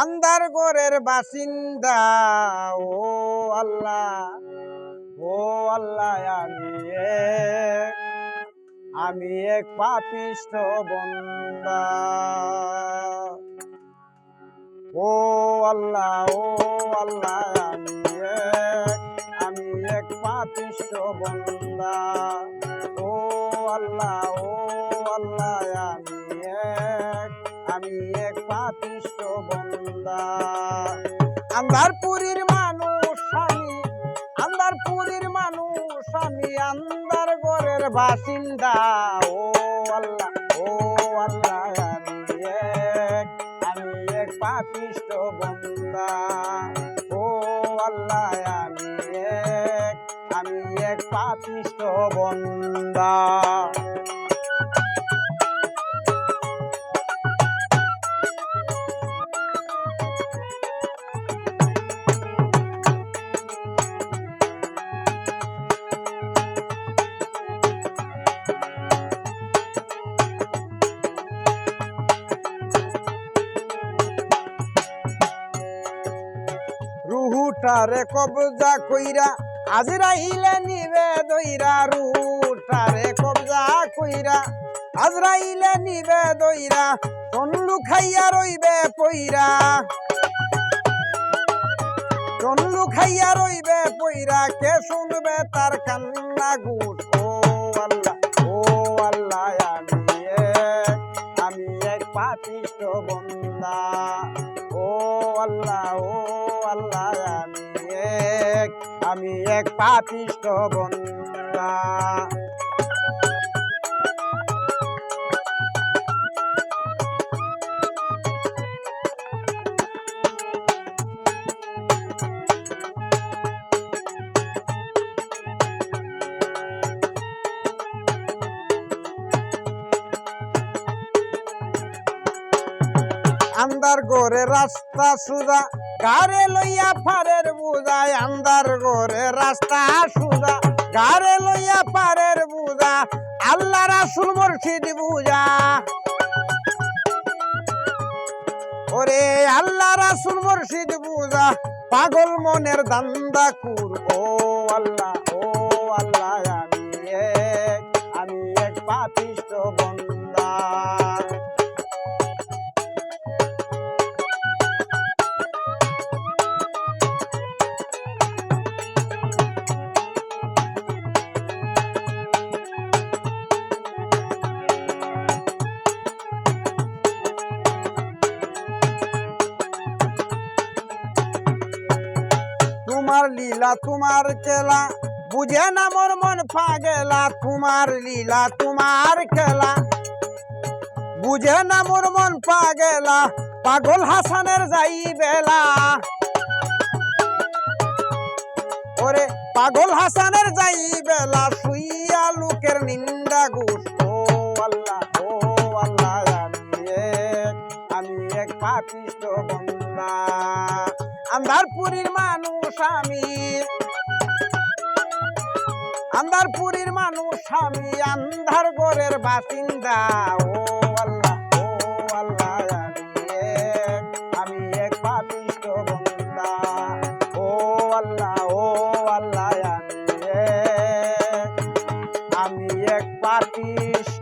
আন্দার গোরের বাসিন্দা, ও আল্লাহ ও আল্লাহ, আমি এক আমি এক পাপিষ্ঠ বন্দা। ও আল্লাহ ও আল্লাহ, আমি এক আমি এক পাপিষ্ঠ বন্দা। ও আল্লাহ, ও আমি এক পাপিষ্ঠ বন্দা। আন্দারপুরীর মানুষ আমি আন্দারপুরীর মানুষ আমি আন্দার গড়ের বাসিন্দা। ও আল্লাহ ও আল্লাহ, আমি এক আমি এক পাপিষ্ঠ বন্দা। ও আল্লাহ, আমি এক আমি এক পাপিষ্ঠ বন্দা। রুহুটারে কবজা কইরা আজরাইলে নিবে দইরা রুহুটারে কবজা কইরা। আজরাইলে নিবে দইরা তন্লু খাইয়া রইবে পইরা। তন্লু খাইয়া রইবে পইরা, কে শুনবে তার কান্না গুট ও আল্লাহ ও আল্লাহ, আমি আমি এক পাপিষ্ট বন্দা। ও আল্লাহ, ও আমি এক পাপিষ্ট বন্দা। আন্দার গোরে রাস্তা সুজা গারে লইয়া পারের বুঝায়, আন্দার গোরে রাস্তা সুজা। গারে লইয়া পারের বুঝা আল্লাহ রাসুল মুর্শিদ বুঝা। ওরে আল্লাহ রাসুল মুর্শিদ বুঝা, পাগল মনের দান্দা কুর। ও আল্লাহ ও আল্লাহ, আমি এক আমি এক পাপিষ্ট বন্দা। তোমার লীলা, তোমার খেলা। বুঝে না মোর মন পাগেলা, তোমার লীলা, তোমার খেলা। বুঝে না মোর মন পাগেলা, পাগল হাসানের যাই বেলা। ওরে, পাগল হাসানের যাই বেলা, শুইয়া লোকের নিন্দা গুস ও আল্লাহ ও আল্লাহ, আমি এক আমি এক পাপিষ্ট বন্দা। আন্ধারপুরীর মানুষ আমি। আন্ধারপুরীর মানুষ আমি আন্ধার গড়ের বাসিন্দা। ও আল্লাহ আমি এক আমি